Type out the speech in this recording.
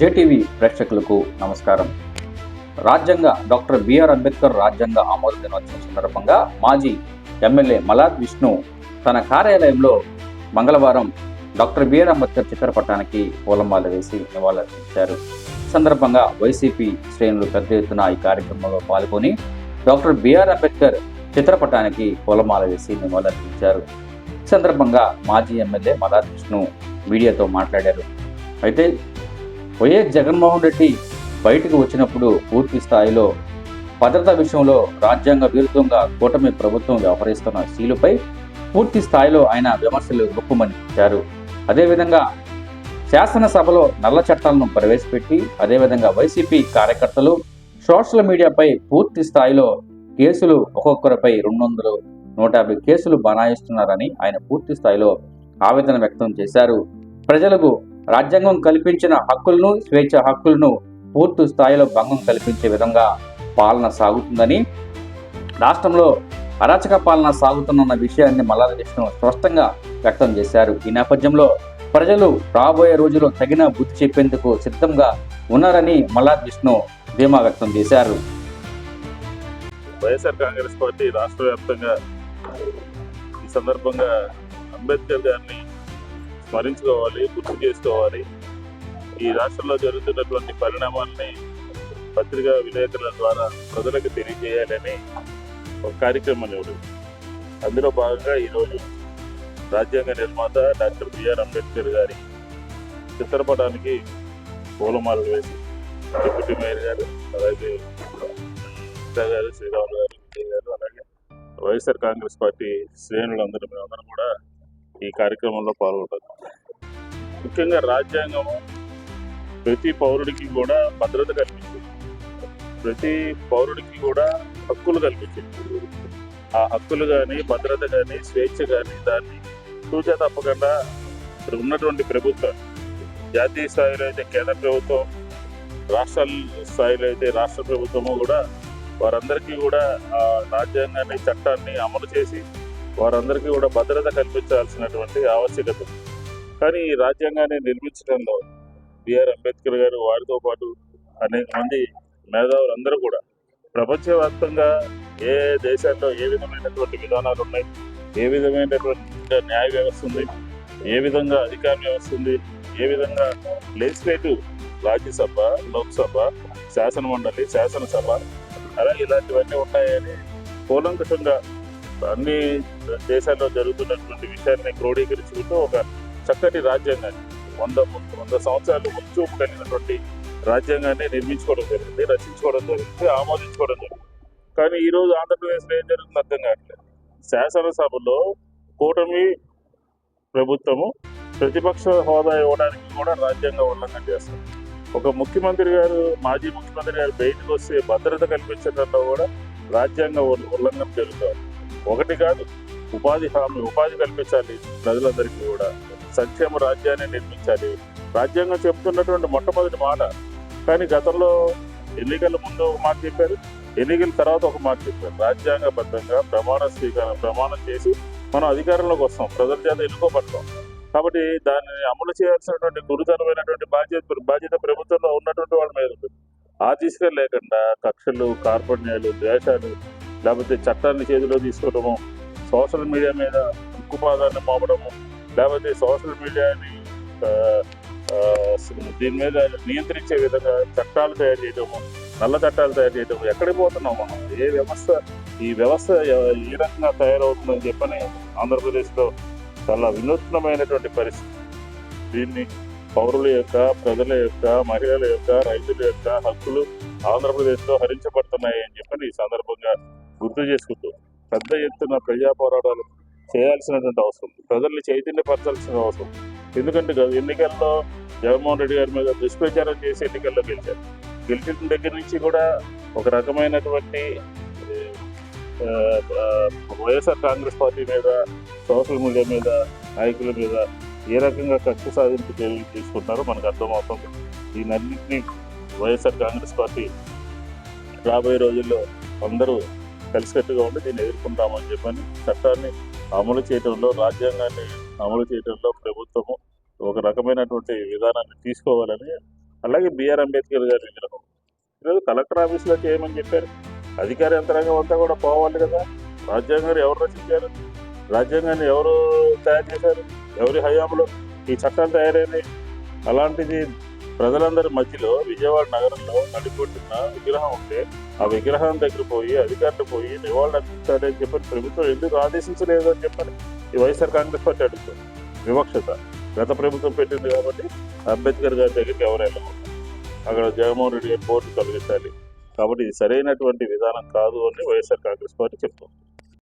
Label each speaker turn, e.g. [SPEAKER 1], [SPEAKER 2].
[SPEAKER 1] JTV ప్రేక్షకులకు నమస్కారం. రాజ్యాంగ డాక్టర్ బిఆర్ అంబేద్కర్ రాజ్యాంగ ఆమోద దినోత్సవం సందర్భంగా మాజీ ఎమ్మెల్యే మలాద్ విష్ణు తన కార్యాలయంలో మంగళవారం డాక్టర్ బిఆర్ అంబేద్కర్ చిత్రపటానికి పూలమాల వేసి నివాళులర్పించారు. సందర్భంగా వైసీపీ శ్రేణులు పెద్ద ఎత్తున ఈ కార్యక్రమంలో పాల్గొని డాక్టర్ బిఆర్ అంబేద్కర్ చిత్రపటానికి పూలమాల వేసి నివాళులర్పించారు. ఈ సందర్భంగా మాజీ ఎమ్మెల్యే మలాద్ విష్ణు మీడియాతో మాట్లాడారు. అయితే వైఎస్ జగన్మోహన్ రెడ్డి బయటకు వచ్చినప్పుడు పూర్తి స్థాయిలో భద్రతా విషయంలో రాజ్యాంగ విరుద్ధంగా కూటమి ప్రభుత్వం వ్యవహరిస్తున్న శీలుపై పూర్తి స్థాయిలో ఆయన విమర్శలు గుప్పమనిపించారు అదేవిధంగా శాసనసభలో నల్ల చట్టాలను ప్రవేశపెట్టి అదేవిధంగా వైసీపీ కార్యకర్తలు సోషల్ మీడియాపై పూర్తి స్థాయిలో కేసులు ఒక్కొక్కరిపై రెండు వందలు నూట యాభై కేసులు బనాయిస్తున్నారని ఆయన పూర్తి స్థాయిలో ఆవేదన వ్యక్తం చేశారు. ప్రజలకు రాజ్యాంగం కల్పించిన హక్కులను స్వేచ్ఛ హక్కులను పూర్తి స్థాయిలో భంగం కల్పించే విధంగా పాలన సాగుతుందని రాష్ట్రంలో అరాచక పాలన సాగుతున్న విషయాన్ని మల్లాల విష్ణు స్పష్టంగా వ్యక్తం చేశారు. ఈ నేపథ్యంలో ప్రజలు రాబోయే రోజుల్లో తగిన బుద్ధి చెప్పేందుకు సిద్ధంగా ఉన్నారని మల్లాద్ విష్ణు ధీమా వ్యక్తం చేశారు.
[SPEAKER 2] వైఎస్ఆర్ కాంగ్రెస్ పార్టీ రాష్ట్ర వ్యాప్తంగా ఈ సందర్భంగా అంబేద్కర్ గారిని స్మరించుకోవాలి గుర్తు చేసుకోవాలి. ఈ రాష్ట్రంలో జరుగుతున్నటువంటి పరిణామాలని పత్రికా విలేకరుల ద్వారా ప్రజలకు తెలియజేయాలని ఒక కార్యక్రమం ఇవ్వడం అందులో భాగంగా ఈరోజు రాజ్యాంగ నిర్మాత డాక్టర్ బిఆర్ అంబేద్కర్ గారి చిత్రపటానికి పూలమాలలు వేసి డిప్యూటీ మేయర్ గారు అలాగే గారు శ్రీరాములు గారు విజయ్ గారు అలాగే వైఎస్ఆర్ కాంగ్రెస్ పార్టీ శ్రేణులందరూ మేమందరం కూడా ఈ కార్యక్రమంలో పాల్గొంటారు. ముఖ్యంగా రాజ్యాంగము ప్రతి పౌరుడికి కూడా భద్రత కల్పించింది. ప్రతి పౌరుడికి కూడా హక్కులు కల్పించింది. ఆ హక్కులు కానీ భద్రత కానీ స్వేచ్ఛ కానీ దాన్ని తూచా తప్పకుండా ఇక్కడ ఉన్నటువంటి ప్రభుత్వం జాతీయ స్థాయిలో అయితే కేంద్ర ప్రభుత్వం రాష్ట్ర స్థాయిలో అయితే రాష్ట్ర ప్రభుత్వము కూడా వారందరికీ కూడా ఆ రాజ్యాంగాన్ని చట్టాన్ని అమలు చేసి వారందరికీ కూడా భద్రత కల్పించాల్సినటువంటి ఆవశ్యకత కానీ ఈ రాజ్యాంగాన్ని నిర్మించడంలో బిఆర్ అంబేద్కర్ గారు వారితో పాటు అనేక మంది మేధావులు అందరూ కూడా ప్రపంచవ్యాప్తంగా ఏ దేశాల్లో ఏ విధమైనటువంటి విధానాలు ఉన్నాయి ఏ విధమైనటువంటి న్యాయ వ్యవస్థ ఉంది ఏ విధంగా అధికార వ్యవస్థ ఉంది ఏ విధంగా లెజిస్లేటివ్ రాజ్యసభ లోక్సభ శాసన మండలి శాసనసభ అలాగే ఇలాంటివన్నీ ఉన్నాయని కూలంకషంగా అన్ని దేశాల్లో జరుగుతున్నటువంటి విషయాన్ని క్రోడీకరించుకుంటూ ఒక చక్కటి రాజ్యాంగాన్ని వంద వంద సంవత్సరాలు ముంచూపు కలిగినటువంటి రాజ్యాంగాన్ని నిర్మించుకోవడం జరిగింది రచించుకోవడం జరిగింది ఆమోదించుకోవడం జరిగింది. కానీ ఈరోజు ఆంధ్రప్రదేశ్లో ఏం జరుగుతుంది అర్థం కావట్లేదు. శాసనసభలో కూటమి ప్రభుత్వము ప్రతిపక్ష హోదా ఇవ్వడానికి కూడా రాజ్యాంగ ఉల్లంఘన చేస్తారు ఒక ముఖ్యమంత్రి గారు మాజీ ముఖ్యమంత్రి గారు బయటకు వస్తే భద్రత కల్పించడంలో కూడా రాజ్యాంగ ఉల్లంఘన జరుగుతుంది ఒకటి కాదు ఉపాధి హామీ ఉపాధి కల్పించాలి ప్రజలందరికీ కూడా. సంక్షేమ రాజ్యాన్ని నిర్మించాలి. రాజ్యాంగం చెప్తున్నటువంటి మొట్టమొదటి మాట. కానీ గతంలో ఎన్నికల ముందు ఒక మాట చెప్పారు ఎన్నికల తర్వాత ఒక మాట చెప్పారు. రాజ్యాంగబద్ధంగా ప్రమాణ స్వీకారం ప్రమాణం చేసి మనం అధికారంలోకి వస్తాం ప్రజల చేత ఎన్నుకోబడతాం. కాబట్టి దాన్ని అమలు చేయాల్సినటువంటి గురుతరమైనటువంటి బాధ్యత బాధ్యత ప్రభుత్వంలో ఉన్నటువంటి వాళ్ళ మీద ఉంది. ఆ తీసుకెళ్ళలేకుండా లేకుండా కక్షలు కార్పణ్యాలు ద్వేషాలు లేకపోతే చట్టాన్ని చేతిలో తీసుకోవడము సోషల్ మీడియా మీద ఉక్కుపాదాన్ని మోపడము లేకపోతే సోషల్ మీడియాని దీని మీద నియంత్రించే విధంగా చట్టాలు తయారు చేయడము నల్ల చట్టాలు తయారు చేయడము ఎక్కడికి పోతున్నాం మనం? ఏ వ్యవస్థ? ఈ వ్యవస్థ ఏ రకంగా తయారవుతుందని చెప్పని ఆంధ్రప్రదేశ్లో చాలా వినూత్నమైనటువంటి పరిస్థితి. దీన్ని పౌరుల యొక్క ప్రజల యొక్క మహిళల యొక్క రైతుల యొక్క హక్కులు ఆంధ్రప్రదేశ్లో హరించబడుతున్నాయి అని చెప్పని ఈ సందర్భంగా గుర్తు చేసుకుంటూ పెద్ద ఎత్తున ప్రజా పోరాటాలు చేయాల్సినటువంటి అవసరం. ప్రజల్ని చైతన్యపరచాల్సిన అవసరం. ఎందుకంటే ఎన్నికల్లో జగన్మోహన్ రెడ్డి గారి మీద దుష్ప్రచారం చేసి ఎన్నికల్లో గెలిచారు. గెలిచిన దగ్గర నుంచి కూడా ఒక రకమైనటువంటి వైఎస్ఆర్ కాంగ్రెస్ పార్టీ మీద సోషల్ మీడియా మీద నాయకుల మీద ఏ రకంగా కక్ష సాధింపు తీసుకుంటారో మనకు అర్థమవుతుంది. దీనన్నింటినీ వైఎస్ఆర్ కాంగ్రెస్ పార్టీ రాబోయే రోజుల్లో అందరూ కలిసికట్టుగా ఉండి దీన్ని ఎదుర్కొంటామని చెప్పని చట్టాన్ని అమలు చేయడంలో రాజ్యాంగాన్ని అమలు చేయడంలో ప్రభుత్వము ఒక రకమైనటువంటి విధానాన్ని తీసుకోవాలని అలాగే బిఆర్ అంబేద్కర్ గారి విగ్రహం. ఈరోజు కలెక్టర్ ఆఫీస్లో చేయమని చెప్పారు. అధికార యంత్రాంగం అంతా కూడా పోవాలి కదా. రాజ్యాంగాన్ని ఎవరు రచించారు? రాజ్యాంగాన్ని ఎవరు తయారు చేశారు? ఎవరి హయాంలో ఈ చట్టాలు తయారైనాయి? అలాంటిది ప్రజలందరి మధ్యలో విజయవాడ నగరంలో నడిపొట్టున్న విగ్రహం ఉంటే ఆ విగ్రహం దగ్గర పోయి అధికారులు పోయి నివాళులు అర్పించాలి చెప్పని ప్రభుత్వం ఎందుకు ఆదేశించలేదు అని చెప్పని ఈ వైఎస్ఆర్ కాంగ్రెస్ పార్టీ అడుగుతుంది. వివక్షత. గత ప్రభుత్వం పెట్టింది కాబట్టి అంబేద్కర్ గారి దగ్గరికి ఎవరు వెళ్ళకూడదు అక్కడ జగన్మోహన్ రెడ్డి గారి బోర్డు తొలగించాలి. కాబట్టి ఇది సరైనటువంటి విధానం కాదు అని వైఎస్ఆర్ కాంగ్రెస్ పార్టీ చెప్తుంది.